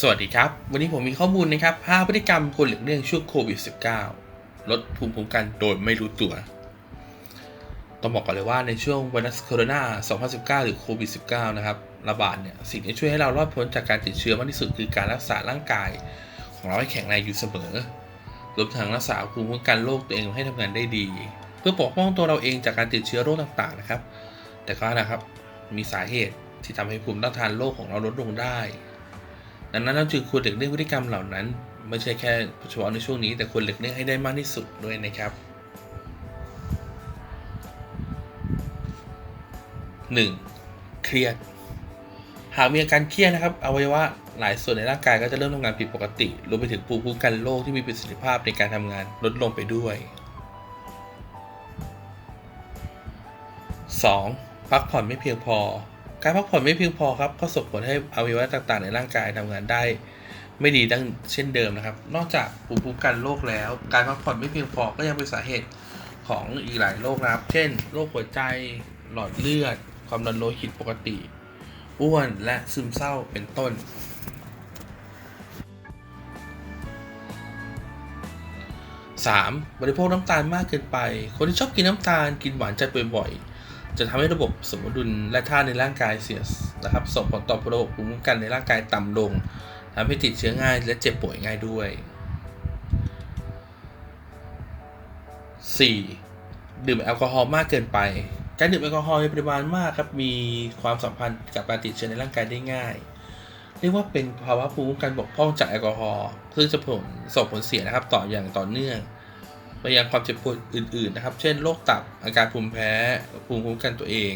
สวัสดีครับ วันนี้ผมมีข้อมูลนะครับ 5 พฤติกรรมควรหลีกเลี่ยงช่วงโควิด -19 ลดภูมิคุ้มกันโดยไม่รู้ตัว ต้องบอกก่อนเลยว่าในช่วงไวรัสโคโรนา 2019 หรือโควิด 19 นะครับ ระบาดเนี่ย สิ่งที่ช่วยให้เรารอดพ้นจากการติดเชื้อมากที่สุดคือการรักษาร่างกาย ของเราให้แข็งแรงอยู่เสมอ รวมทั้งรักษาภูมิคุ้มกันโรคตัวเองให้ทำงานได้ดี เพื่อปกป้องตัวเราเองจากการติดเชื้อโรคต่างๆนะครับ แต่ก็นะครับ มีสาเหตุที่ทำให้ภูมิต้านทานโรคของเราลดลงได้ ดังนั้นเราจึงควรหลีกเลี่ยงพฤติกรรมเหล่านั้น ไม่ใช่แค่เฉพาะในช่วงนี้ แต่ควรหลีกเลี่ยงให้ได้มากที่สุดด้วยนะครับ 1. เครียด หากมีอาการเครียดนะครับ อวัยวะหลายส่วนในร่างกายก็จะเริ่มทำงานผิดปกติ รวมไปถึงภูมิคุ้มกันโรคที่มีประสิทธิภาพในการทำงานลดลงไปด้วย 2. พักผ่อนไม่เพียงพอ การพักผ่อนไม่เพียงพอครับ ก็ส่งผลให้อวัยวะต่างๆ ในร่างกายทำงานได้ ไม่ดีดังเช่นเดิมนะครับ นอกจากภูมิคุ้มกันโรคแล้ว การพักผ่อนไม่เพียงพอก็ยังเป็นสาเหตุของอีกหลายโรคนะครับ เช่น โรคหัวใจ หลอดเลือด ความดันโลหิตปกติ อ้วน และซึมเศร้า เป็นต้น 3. บริโภคน้ำตาลมากเกินไป คนที่ชอบกินน้ำตาล กินหวานจัดบ่อยๆ จะทำให้ระบบสมดุลและธาตุในร่างกายเสียนะครับส่งผลต่อระบบภูมิคุ้มกันในร่างกายต่ำลงทำให้ติดเชื้อง่ายและเจ็บป่วยง่ายด้วย 4. ดื่มแอลกอฮอล์มากเกินไป การดื่มแอลกอฮอล์ในปริมาณมากครับมีความสัมพันธ์กับการติดเชื้อในร่างกายได้ง่าย เรียกว่าเป็นภาวะภูมิคุ้มกันบกพร่องจากแอลกอฮอล์ซึ่งจะผลส่งผลเสียนะครับต่ออย่างต่อเนื่อง ไปยังความเจ็บปวดอื่น ๆนะครับ เช่นโรคตับอาการภูมิแพ้ภูมิคุ้มกันตัวเอง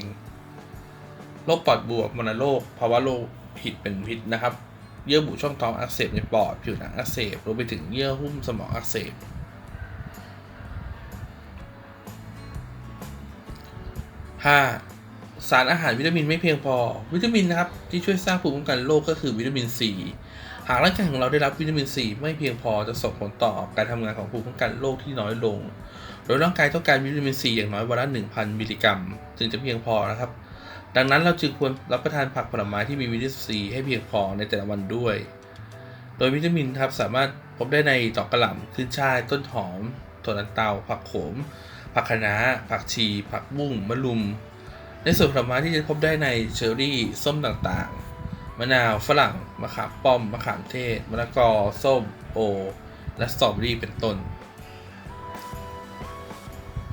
โรคปอดบวมมณโรคภาวะโรคหิตเป็นพิษนะครับ เยื่อบุช่องท้องอักเสบในปอดผิวหนังอักเสบรวมไปถึงเยื่อหุ้มสมองอักเสบห้า สารอาหารวิตามินไม่เพียงพอ วิตามินนะครับที่ช่วยสร้างภูมิคุ้มกันโรคก็คือวิตามินซีหากร่างกายของเราได้รับวิตามินซีไม่เพียงพอจะส่งผลต่อการทำงานของภูมิคุ้มกันโรคที่น้อยลง โดยร่างกายต้องการวิตามินซีอย่างน้อยวันละ 1,000 มิลลิกรัมจึงจะเพียงพอนะครับ ดังนั้นเราจึงควรรับประทานผักผลไม้ที่มีวิตามินซีให้เพียงพอในแต่ละวันด้วย โดยวิตามินครับสามารถพบได้ในดอกกระหล่ำขึ้นช่ายต้นหอมถั่วลันเตาผักโขมผักคะน้าผักชี ผักบุ้งมะลุม ในส่วนผลไม้ที่จะพบได้ในเชอร์รี่ส้มต่างๆ มะนาวฝรั่งมะขามป้อมมะขามเทศมะละกอส้มโอ และสตรอเบอรี่เป็นต้น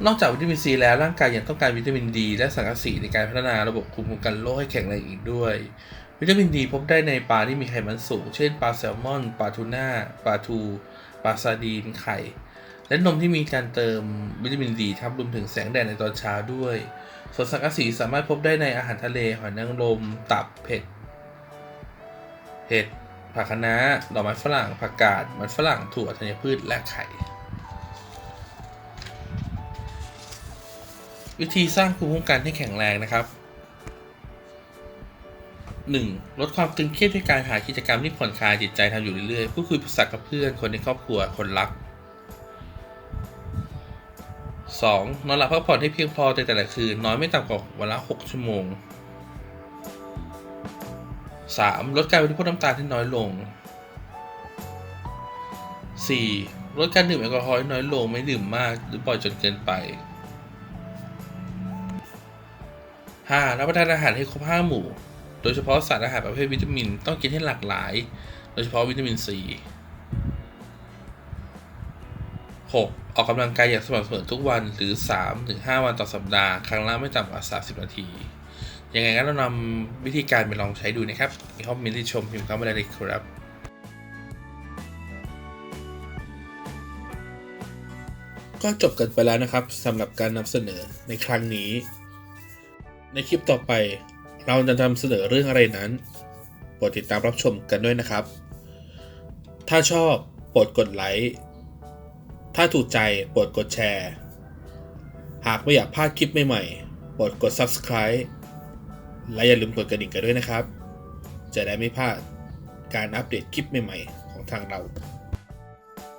นอกจากวิตามินซีแล้วร่างกายยังต้องการวิตามินดี และสังกะสีในการพัฒนาระบบภูมิคุ้มกันโรคให้แข็งแรงอีกด้วย วิตามินดีพบได้ในปลาที่มีไขมันสูง เช่นปลาแซลมอนปลาทูน่าปลาทูปลาซาดีนไข่ และนมที่มีการเติมวิตามินดีทับรวมถึงแสงแดดในตอนเช้าด้วย ส่วนสังกะสีสามารถพบได้ในอาหารทะเล หอยนางรม ตับเผ็ด เห็ด ผักคะน้าดอกไม้ฝรั่ง ผักกาด มันฝรั่ง ถั่วธัญพืช และไข่ วิธีสร้างภูมิคุ้มกันให้แข็งแรงนะครับ 1. ลดความตึงเครียดด้วยการหากิจกรรมที่ผ่อนคลายจิตใจทำอยู่เรื่อยๆ พูดคุยปรึกษากับเพื่อน คนในครอบครัว คนรัก 2. นอนหลับพักผ่อนให้เพียงพอในแต่ละคืนน้อนไม่ต่ำกว่าวันละ6ชั่วโมง 3. ลดการบริโภคน้ำตาลให้น้อยลง 4. ลดการดื่มแอลกอฮอล์ให้น้อยลงไม่ดื่มมากหรือปล่อยจนเกินไป 5. รับประทานอาหารให้ครบ5หมู่ โดยเฉพาะสารอาหารประเภทวิตามินต้องกินให้หลากหลาย โดยเฉพาะวิตามินซี 6. ออกกำลังกายอย่างสม่ำเสมอทุกวันหรือ 3-5 วันต่อสัปดาห์ ครั้งละไม่ต่ำกว่า 30 นาที ยังไงก็เรานำวิธีการไปลองใช้ดูนะครับมีข้อมูลที่ชมพิมพ์เข้ามาได้เลยครับก็จบกันไปแล้วนะครับสำหรับการนำเสนอในครั้งนี้ ในคลิปต่อไปเราจะนำเสนอเรื่องอะไรนั้นโปรดติดตามรับชมกันด้วยนะครับ ถ้าชอบโปรดกดไลค์ ถ้าถูกใจโปรดกดแชร์ หากไม่อยากพลาดคลิปใหม่ๆ โปรดกด subscribe และอย่าลืมกดกระดิ่งกันด้วยนะครับ จะได้ไม่พลาดการอัปเดตคลิปใหม่ๆ ของทางเรา